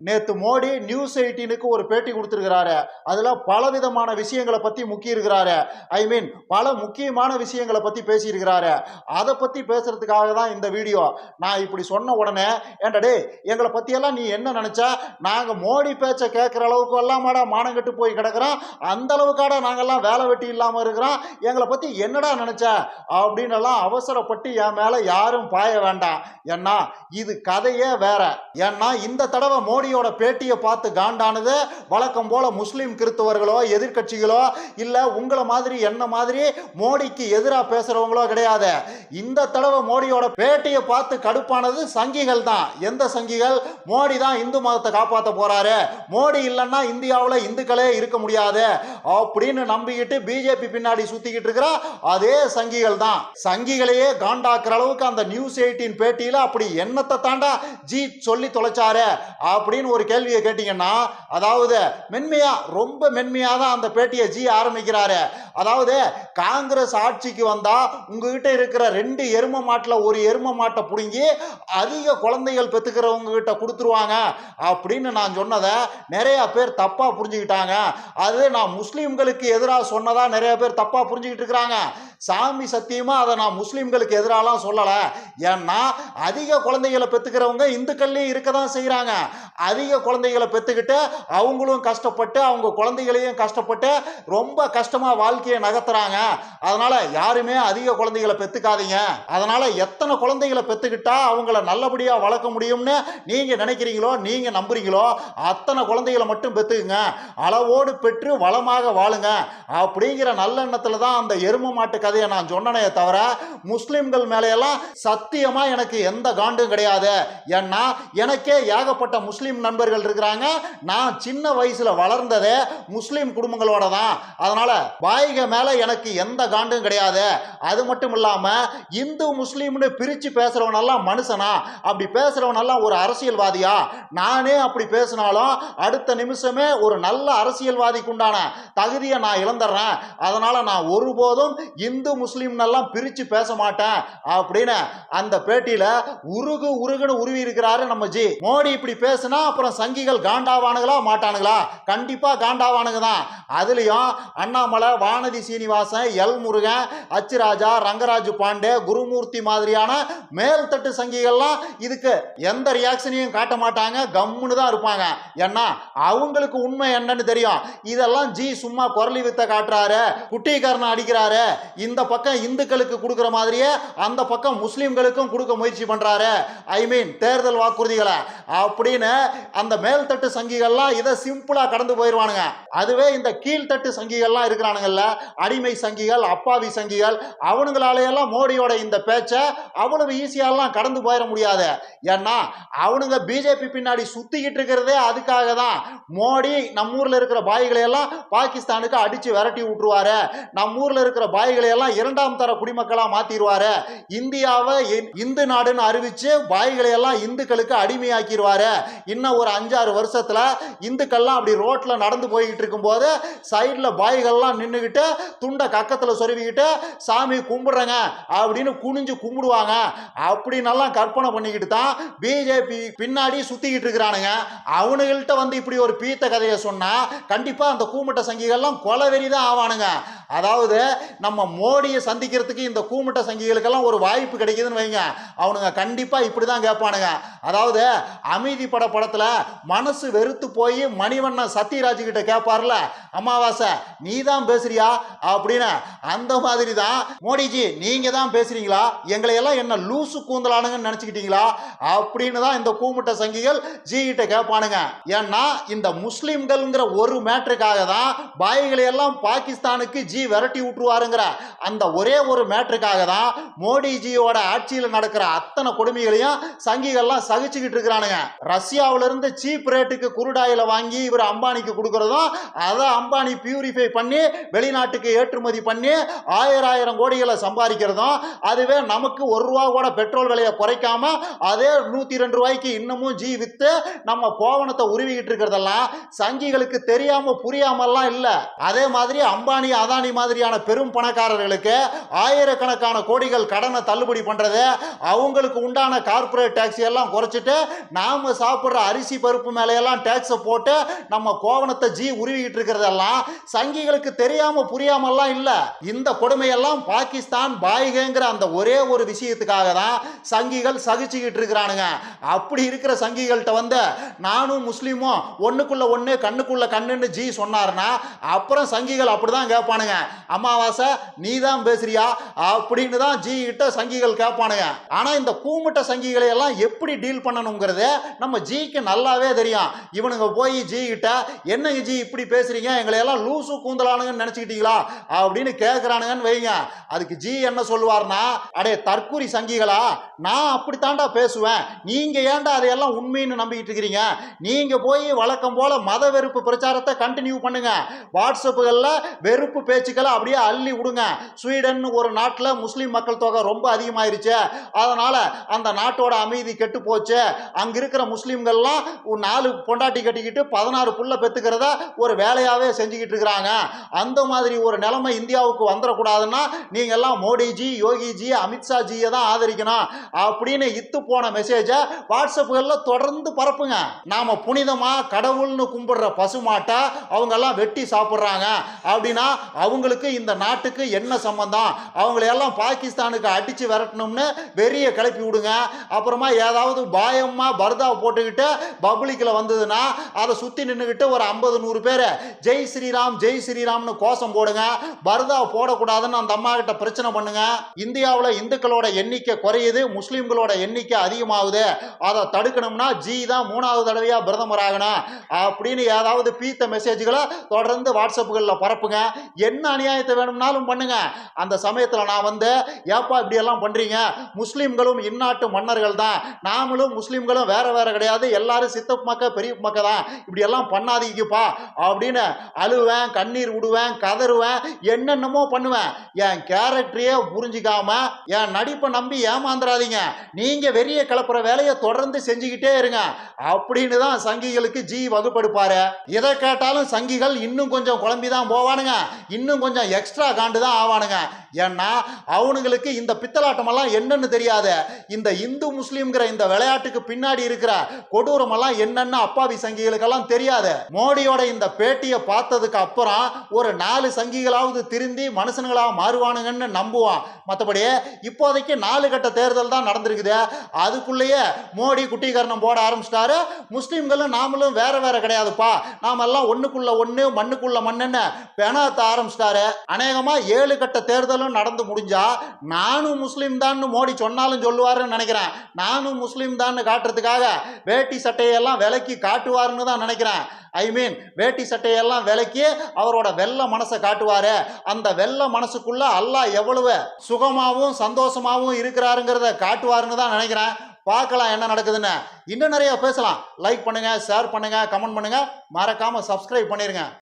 நேத்து மோடி நியூஸ் எயிட்டீனுக்கு ஒரு பேட்டி கொடுத்திருக்கிறாரு. அதுல பலவிதமான விஷயங்களை பத்தி முக்கியிருக்கிறாரு. ஐ மீன் பல முக்கியமான விஷயங்களை பத்தி பேசியிருக்கிறாரு. அதை பத்தி பேசுறதுக்காக தான் இந்த வீடியோ. நான் இப்படி சொன்ன உடனே ஏன்டா டேய் எங்களை பத்தியெல்லாம் நீ என்ன நினைச்ச? நாங்க மோடி பேச்சை கேட்குற அளவுக்கு எல்லாமாடா மானங்கட்டு போய் கிடக்கிறோம். அந்த அளவுக்காடா நாங்கெல்லாம் வேலை வெட்டி இல்லாம இருக்கிறோம். எங்களை பத்தி என்னடா நினைச்ச? அப்படின்னு எல்லாம் அவசரப்பட்டு என் மேல யாரும் பாய வேண்டாம். ஏன்னா இது கதையே வேற. ஏன்னா இந்த தடவை மோடி மோடியோட பேட்டியை பார்த்து காண்டானது. வழக்கம் போல முஸ்லீம் கிறிஸ்தவர்களோ எதிர்கட்சிகளோ இல்ல உங்களை மாதிரி என்ன மாதிரி மோடிக்கு எதிராக பேசுறவங்களோ கிடையாது. இந்த தடவை மோடியோட பேட்டியை பார்த்து கடுப்பானது சங்கிகள் தான். எந்த சங்கிகள்? மோடி தான் இந்து மதத்தை காப்பாற்ற போறாரு. மோடி இல்லைன்னா இந்தியாவில் இந்துக்களே இருக்க முடியாது. அப்படின்னு நம்பிக்கிட்டு பிஜேபி பின்னாடி சுத்திக்கிட்டு இருக்கிற அதே சங்கிகள் தான். சங்கிகளையே காண்டாக்குற அளவுக்கு அந்த நியூஸ் எயிட்டின் பேட்டியில அப்படி என்னத்தை தாண்டா ஜி சொல்லி தொலைச்சாரு. அப்படின்னு அப்படின்னு ஒரு கேள்வியை கேட்டீங்கன்னா அதாவது மென்மையா ரொம்ப மென்மையாக தான் அந்த பேட்டியை ஜி ஆரம்பிக்கிறாரு. அதாவது காங்கிரஸ் ஆட்சிக்கு வந்தால் உங்ககிட்ட இருக்கிற ரெண்டு எரும மாட்டில் ஒரு எரும மாட்டை பிடுங்கி அதிக குழந்தைகள் பெற்றுக்கிறவங்க கிட்ட கொடுத்துருவாங்க அப்படின்னு நான் சொன்னதை நிறைய பேர் தப்பாக புரிஞ்சுக்கிட்டாங்க. அது நான் முஸ்லீம்களுக்கு எதிராக சொன்னதாக நிறைய பேர் தப்பாக புரிஞ்சுக்கிட்டு இருக்கிறாங்க. சாமி சத்தியமா அதை நான் முஸ்லீம்களுக்கு எதிராலாம் சொல்லலை. ஏன்னா அதிக குழந்தைகளை பெற்றுக்கிறவங்க இந்துக்கள்லேயும் இருக்க தான் செய்கிறாங்க அதிக குழந்தைகளை பெற்றுக்கிட்டு அவங்களும் கஷ்டப்பட்டு அவங்க குழந்தைகளையும் கஷ்டப்பட்டு ரொம்ப கஷ்டமாக வாழ்க்கையை நகர்த்துறாங்க. அதனால யாருமே அதிக குழந்தைகளை பெற்றுக்காதீங்க அதனால எத்தனை குழந்தைகளை பெற்றுக்கிட்டா அவங்கள நல்லபடியாக வளர்க்க முடியும்னு நீங்கள் நினைக்கிறீங்களோ நீங்கள் நம்புறீங்களோ அத்தனை குழந்தைகளை மட்டும் பெற்றுக்குங்க அளவோடு பெற்று வளமாக வாழுங்க. அப்படிங்கிற நல்லெண்ணத்தில் தான் அந்த எரும மாட்டு கதையை நான் சொன்னனே தவிர முஸ்லிம்கள் மேலையெல்லாம் சத்தியமாக எனக்கு எந்த காண்டும் கிடையாது. ஏன்னா எனக்கே ஏகப்பட்ட முஸ்லீம் நண்பர்கள் இருக்கிறாங்க. நான் சின்ன வயசில் வளர்ந்ததே முஸ்லீம் குடும்பங்களோட தான். அதனால் பாய்க மேலே எனக்கு எந்த காண்டும் கிடையாது. அது மட்டும் இல்லாமல் இந்து முஸ்லீம்னு பிரித்து பேசுகிறவனெல்லாம் மனுஷனா? அப்படி பேசுகிறவனெல்லாம் ஒரு அரசியல்வாதியா? நானே அப்படி பேசினாலும் அடுத்த நிமிஷமே ஒரு நல்ல அரசியல்வாதிக்கு உண்டான தகுதியை நான் இழந்துடுறேன். அதனால் நான் ஒருபோதும் இந்து முஸ்லீம் எல்லாம் பிரிச்சு பேச மாட்டேன் அப்படின்னு அந்த பேட்டியில் உருகு உருகுன்னு உருவி இருக்கிறாரு நம்ம ஜி. மோடி இப்படி பேசுனா அப்புறம் சங்கிகள் காண்டாவானுங்களா மாட்டானுங்களா கண்டிப்பா காண்டாவானுங்க தான். அதுலயும் அண்ணாமலை வானதி சீனிவாசன் எல் முருகன் அச்சுராஜா ரங்கராஜ் பாண்டே குருமூர்த்தி மாதிரியான மேல்தட்டு சங்கிகள்லாம் இதுக்கு எந்த ரியாக்ஷனையும் காட்ட மாட்டாங்க. கம்முன்னு தான் இருப்பாங்க. ஏன்னா அவங்களுக்கு உண்மை என்னன்னு தெரியும். இதெல்லாம் ஜி சும்மா குரலி வித்த காட்டுறாரு. குட்டிக்காரனை அடிக்கிறாரு. இந்த பக்கம் இந்துக்களுக்கு கொடுக்குற மாதிரியே அந்த பக்கம் முஸ்லீம்களுக்கும் கொடுக்க முயற்சி பண்றாரு. ஐ மீன் தேர்தல் வாக்குறுதிகளை. அப்படின்னு அந்த மேல்தட்டு சங்கிகள்லாம் இதை சிம்பிளா கடந்து போயிடுவானுங்க அதுவே இந்த கீழ்த்தட்டு சங்கிகள்லாம் இருக்கிறானுங்கல்ல அடிமை சங்கிகள் அப்பாவி சங்கிகள் அவனுங்களாலேயெல்லாம் மோடியோட இந்த பேச்சை அவ்வளவு ஈஸியாலாம் கடந்து போயிட முடியாது. ஏன்னா அவனுங்க பிஜேபி பின்னாடி சுத்திக்கிட்டு இருக்கிறதே அதுக்காக தான். மோடி நம்ம ஊர்ல இருக்கிற பாய்களை எல்லாம் பாகிஸ்தானுக்கு அடிச்சு விரட்டி விட்டுருவாரு. நம்ம ஊர்ல இருக்கிற பாய்களை எல்லாம் இரண்டாம் தர குடிமக்களா மாத்திடுவாரு. இந்தியாவை இந்து நாடுன்னு அறிவிச்சு பாய்களை எல்லாம் இந்துக்களுக்கு அடிமையாக்கிடுவாரு. இன்னும் ஒரு அஞ்சாறு வருஷத்துல இந்துக்கள்லாம் அப்படி ரோட்ல நடந்து போய்கிட்டு இருக்கும்போது சைடுல பாய்கள்லாம் நின்றுக்கிட்டு துண்டை கக்கத்துல சொருவிக்கிட்டு சாமி கும்பிடுறேங்க அப்படின்னு குனிஞ்சு கும்பிடுவாங்க. அப்படின்னெல்லாம் கற்பனை பண்ணிக்கிட்டு தான் பிஜேபி பின்னாடி சுத்திக்கிட்டு இருக்கிறானுங்க. அவனுங்கள்ட்ட வந்து இப்படி ஒரு பீத்த கதையை சொன்னா கண்டிப்பா அந்த கூமுட்ட சங்கிகள்லாம் கொலவெறி தான் ஆவானுங்க. அதாவது நம்ம மோடியை சந்திக்கிறதுக்கு இந்த கூமுட்ட சங்கிகளுக்கெல்லாம் ஒரு வாய்ப்பு கிடைக்குதுன்னு வைங்க. அவனுங்க கண்டிப்பாக இப்படி தான் கேட்பானுங்க. அதாவது அமைதி பட படத்தில் மனசு வெறுத்து போய் மணிவண்ணன் சத்யராஜ் கிட்ட கேட்பார்ல அமாவாசை நீ தான் பேசுறியா? அப்படின்னு. அந்த மாதிரி தான் மோடிஜி நீங்கள் தான் பேசுறீங்களா? எங்களை எல்லாம் என்ன லூசு கூந்தலானுங்கன்னு நினச்சிக்கிட்டீங்களா? அப்படின்னு தான் இந்த கூமுட்ட சங்கிகள் ஜி கிட்ட கேட்பானுங்க. ஏன்னா இந்த முஸ்லீம்கள்ங்கிற ஒரு மேட்ருக்காக தான் பாய்களை எல்லாம் பாகிஸ்தானுக்கு ஜி விரட்டி விட்டுருவாருங்கிற அந்த ஒரே ஒரு மேட்ருக்காக தான் மோடிஜியோட ஆட்சியில் நடக்கிற அத்தனை கொடுமைகளையும் சங்கிகள்லாம் சகிச்சுக்கிட்டு இருக்கிறானுங்க. ரஷ்யாவில இருந்து சீப் ரேட்டுக்கு குருடாயில வாங்கி இவர் அம்பானிக்கு கொடுக்கறதும் அதை அம்பானி பியூரிஃபை பண்ணி வெளிநாட்டுக்கு ஏற்றுமதி பண்ணி ஆயிரம் ஆயிரம் கோடிகளை சம்பாதிக்கிறதும் அதுவே நமக்கு ஒரு ரூபா கூட பெட்ரோல் விலையை குறைக்காம அதே நூத்தி ரெண்டு ரூபாய்க்கு இன்னமும் ஜி விற்று நம்ம கோவணத்தை உருவிக்கிட்டு இருக்கிறதெல்லாம் சங்கிகளுக்கு தெரியாம புரியாமல்லாம் இல்லை. அதே மாதிரி அம்பானி அதானி மாதிரியான பெரும் பணக்காரர்கள் பணக்காரங்களுக்கு ஆயிரக்கணக்கான கோடிகள் கடனை தள்ளுபடி பண்ணுறது அவங்களுக்கு உண்டான கார்ப்பரேட் டேக்ஸ் எல்லாம் குறைச்சிட்டு நாம சாப்பிட்ற அரிசி பருப்பு மேலையெல்லாம் டேக்ஸை போட்டு நம்ம கோவணத்தை ஜி உருவிக்கிட்டு இருக்கிறதெல்லாம் சங்கிகளுக்கு தெரியாமல் புரியாமல்லாம் இல்லை. இந்த கொடுமையெல்லாம் பாகிஸ்தான் பாய்கங்கிற அந்த ஒரே ஒரு விஷயத்துக்காக தான் சங்கிகள் சகிச்சுக்கிட்டு இருக்கிறானுங்க. அப்படி இருக்கிற சங்கிகள்கிட்ட வந்து நானும் முஸ்லீமும் ஒண்ணுக்குள்ள ஒன்று கண்ணுக்குள்ள கண்ணுன்னு ஜி சொன்னார்னா அப்புறம் சங்கிகள் அப்படிதான் கேட்பானுங்க. அமாவாசை நீ தான் பேசுறியா? அப்படின்னு தான் ஜி கிட்ட சங்கிகள் கேட்பானுங்க. ஆனா இந்த கூமிட்ட சங்கிகளை எல்லாம் எப்படி டீல் பண்ணணுங்கிறது நம்ம ஜிக்கு நல்லாவே தெரியும். இவனுங்க போய் ஜி கிட்ட என்னங்க ஜி இப்படி பேசுறீங்க? எங்களை எல்லாம் லூசு கூந்தலானுங்கன்னு நினைச்சுக்கிட்டீங்களா? அப்படின்னு கேட்கிறானுங்கன்னு வைங்க. அதுக்கு ஜி என்ன சொல்லுவார்னா அடே தற்குறி சங்கிகளா நான் அப்படித்தாண்டா பேசுவேன். நீங்க ஏன்டா அதையெல்லாம் உண்மைன்னு நம்பிக்கிட்டு இருக்கிறீங்க? நீங்க போய் வழக்கம் போல மத வெறுப்பு பிரச்சாரத்தை கண்டினியூ பண்ணுங்க. வாட்ஸ்அப்புகளில் வெறுப்பு பேச்சுக்களை அப்படியே அள்ளி விடுங்க ஸ்வீடன் ஒரு நாட்டில் முஸ்லீம் மக்கள் தொகை ரொம்ப அதிகமாயிருச்சு. அதனால் அந்த நாட்டோட அமைதி கெட்டு போச்சு. அங்கே இருக்கிற முஸ்லீம்கள்லாம் ஒரு நாலு பொண்டாட்டி கட்டிக்கிட்டு பதினாறு புள்ள பெற்றுக்கிறத ஒரு வேலையாகவே செஞ்சுக்கிட்டு இருக்கிறாங்க. அந்த மாதிரி ஒரு நிலைமை இந்தியாவுக்கு வந்துடக்கூடாதுன்னா நீங்க எல்லாம் மோடிஜி யோகிஜி அமித்ஷாஜியை தான் ஆதரிக்கணும் அப்படின்னு இத்து போன மெசேஜை வாட்ஸ்அப்புகளில் தொடர்ந்து பரப்புங்க. நாம் புனிதமாக கடவுள்னு கும்பிடுற பசுமாட்டை அவங்கெல்லாம் வெட்டி சாப்பிட்றாங்க. அப்படின்னா அவங்களுக்கு இந்த நாட்டுக்கு என்ன சம்பந்தம். அவங்களையெல்லாம் பாகிஸ்தானுக்கு அடித்து விரட்டணும்னு வெறிய கிளப்பி விடுங்க. அப்புறமா ஏதாவது பாயமாக பர்தா போட்டுக்கிட்டு பப்ளிக்கில் வந்ததுன்னா அதை சுற்றி நின்றுக்கிட்டு ஒரு ஐம்பது நூறு பேர் ஜெய் ஸ்ரீராம் ஜெய் ஸ்ரீராம்னு கோஷம் போடுங்க. பர்தா போடக்கூடாதுன்னு அந்த அம்மா கிட்ட பிரச்சனை பண்ணுங்க. இந்தியாவில் இந்துக்களோட எண்ணிக்கை குறையுது முஸ்லீம்களோட எண்ணிக்கை அதிகமாகுது. அதை தடுக்கணும்னா ஜி தான் மூணாவது தடவையா பிரதமர் ஆகணும். அப்படின்னு ஏதாவது பீத்த மெசேஜ்களை தொடர்ந்து வாட்ஸ்அப்புகளில் பரப்புங்க. என்ன அநியாயத்தை வேணும்னாலும் பண்ணுங்கள் அந்த சமயத்தில் நான் வந்து ஏப்பா இப்படி எல்லாம் முஸ்லீம்களும் இந்நாட்டு மன்னர்கள் தான் நாமளும் முஸ்லீம்களும் வேற வேற கிடையாது. எல்லாரும் சித்தப்பு மக்க பெரிய மக்க தான். இப்படி எல்லாம் பண்ணாதீங்கப்பா. அப்படின்னு அழுவேன் கண்ணீர் விடுவேன் கதறுவேன் என்னென்னமோ பண்ணுவேன். என் கேரக்டரையே புரிஞ்சிக்காம என் நடிப்பை நம்பி ஏமாந்துடாதீங்க நீங்க வெறிய கிளப்புற வேலையை தொடர்ந்து செஞ்சுக்கிட்டே இருங்க. அப்படின்னு தான் சங்கிகளுக்கு ஜி வகுப்படுப்பாரு. எதை கேட்டாலும் சங்கிகள் இன்னும் கொஞ்சம் குழம்பி தான் போவானுங்க. இன்னும் கொஞ்சம் எக்ஸ்ட்ரா காண்டு தான் ஆவானுங்க ஏன்னா அவனுங்களுக்கு இந்த பித்தலாட்டமெல்லாம் என்னன்னு தெரியாது. இந்த இந்து முஸ்லீம்ங்கிற இந்த விளையாட்டுக்கு பின்னாடி இருக்கிற கொடூரமெல்லாம் என்னன்னு அப்பாவி சங்கிகளுக்கெல்லாம் தெரியாது. மோடியோட இந்த பேட்டியை பார்த்ததுக்கு அப்புறம் ஒரு நாலு சங்கிகளாவது திருந்தி மனுஷனுங்களாக மாறுவானுங்கன்னு நம்புவான். மற்றபடி இப்போதைக்கு நாலு கட்ட தேர்தல் தான் நடந்திருக்குது. அதுக்குள்ளேயே மோடி குட்டிகரணம் போட ஆரம்பிச்சிட்டாரு. முஸ்லீம்களும் நாமளும் வேற வேற கிடையாதுப்பா. நாமெல்லாம் ஒண்ணுக்குள்ள ஒன்று மண்ணுக்குள்ள மண்ணுன்னு பெணாத்த ஆரம்பிச்சிட்டாரு. அநேகமா ஏழு கட்ட தேர்தலும் நடந்து முடிஞ்சா நானும் முஸ்லீம் தான் மோடி சொன்னாலும் சொல்லுவாருன்னு நினைக்கிறேன். நானும் முஸ்லீம் தான் காட்டுறதுக்காக வேட்டி சட்டையெல்லாம் விலக்கி காட்டுவாருன்னு தான் நினைக்கிறேன். ஐ மீன் வேட்டி சட்டையெல்லாம் விலக்கி அவரோட வெள்ள மனசை காட்டுவாரு. அந்த வெள்ள மனசுக்குள்ள அல்லாஹ் எவ்வளவு சுகமாகவும் சந்தோஷமாகவும் இருக்கிறாருங்கிறத காட்டுவாருன்னு தான் நினைக்கிறேன். பார்க்கலாம் என்ன நடக்குதுன்னு. இன்னும் நிறைய பேசலாம். லைக் பண்ணுங்க ஷேர் பண்ணுங்க கமெண்ட் பண்ணுங்க. மறக்காம சப்ஸ்கிரைப் பண்ணிருங்க.